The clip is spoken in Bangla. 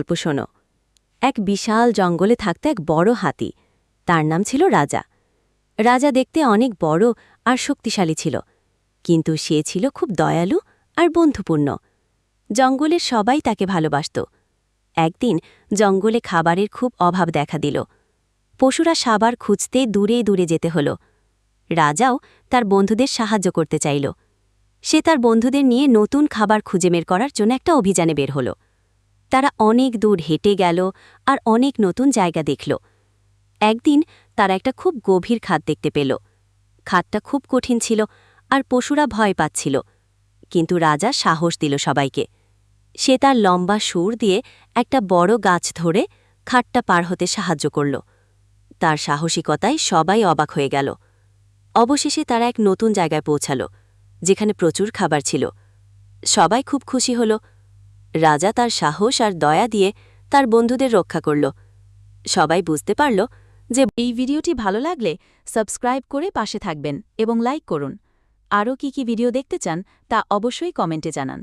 গল্প শোনো। এক বিশাল জঙ্গলে থাকত এক বড় হাতি। তার নাম ছিল রাজা। রাজা দেখতে অনেক বড় আর শক্তিশালী ছিল। কিন্তু সে ছিল খুব দয়ালু আর বন্ধুপূর্ণ। জঙ্গলের সবাই তাকে ভালোবাসত। একদিন জঙ্গলে খাবারের খুব অভাব দেখা দিল। পশুরা সাবার খুঁজতে দূরে দূরে যেতে হল। রাজাও তার বন্ধুদের সাহায্য করতে চাইল। সে তার বন্ধুদের নিয়ে নতুন খাবার খুঁজে বের করার জন্য একটা অভিযানে বের হল। তারা অনেক দূর হেঁটে গেল আর অনেক নতুন জায়গা দেখল। একদিন তারা একটা খুব গভীর খাত দেখতে পেল। খাতটা খুব কঠিন ছিল আর পশুরা ভয় পাচ্ছিল, কিন্তু রাজা সাহস দিল সবাইকে। সে তার লম্বা সুর দিয়ে একটা বড় গাছ ধরে খাটটা পার হতে সাহায্য করল। তার সাহসিকতায় সবাই অবাক হয়ে গেল। অবশেষে তারা এক নতুন জায়গায় পৌঁছাল, যেখানে প্রচুর খাবার ছিল। সবাই খুব খুশি হল রাজা তার সাহস আর দয়া দিয়ে তার বন্ধুদের রক্ষা করল। সবাই বুঝতে পারল যে এই ভিডিওটি ভালো লাগলে সাবস্ক্রাইব করে পাশে থাকবেন এবং লাইক করুন। আরও কি কি ভিডিও দেখতে চান তা অবশ্যই কমেন্টে জানান।